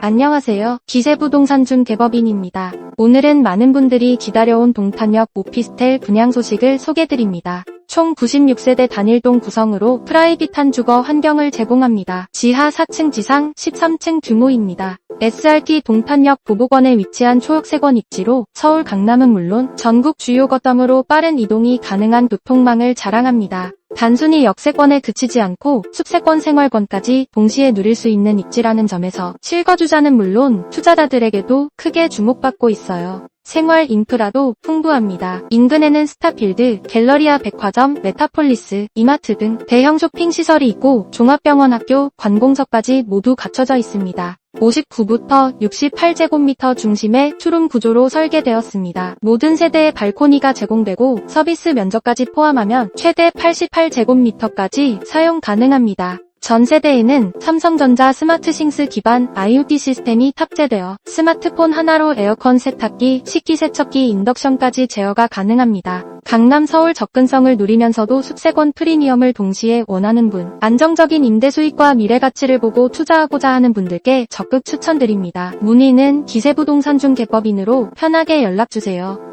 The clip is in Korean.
안녕하세요. 기세부동산 중 개법인입니다. 오늘은 많은 분들이 기다려온 동탄역 오피스텔 분양 소식을 소개드립니다. 총 96세대 단일동 구성으로 프라이빗한 주거 환경을 제공합니다. 지하 4층 지상 13층 규모입니다. SRT 동탄역 보복원에 위치한 초역세권 입지로 서울 강남은 물론 전국 주요 거점으로 빠른 이동이 가능한 교통망을 자랑합니다. 단순히 역세권에 그치지 않고 숲세권 생활권까지 동시에 누릴 수 있는 입지라는 점에서 실거주자는 물론 투자자들에게도 크게 주목받고 있어요. 생활 인프라도 풍부합니다. 인근에는 스타필드, 갤러리아 백화점, 메타폴리스, 이마트 등 대형 쇼핑 시설이 있고 종합병원 학교, 관공서까지 모두 갖춰져 있습니다. 59부터 68제곱미터 중심의 투룸 구조로 설계되었습니다. 모든 세대의 발코니가 제공되고 서비스 면적까지 포함하면 최대 88제곱미터까지 사용 가능합니다. 전 세대에는 삼성전자 스마트싱스 기반 IoT 시스템이 탑재되어 스마트폰 하나로 에어컨 세탁기, 식기세척기, 인덕션까지 제어가 가능합니다. 강남 서울 접근성을 누리면서도 숲세권 프리미엄을 동시에 원하는 분, 안정적인 임대 수익과 미래 가치를 보고 투자하고자 하는 분들께 적극 추천드립니다. 문의는 기세부동산 중 개법인으로 편하게 연락주세요.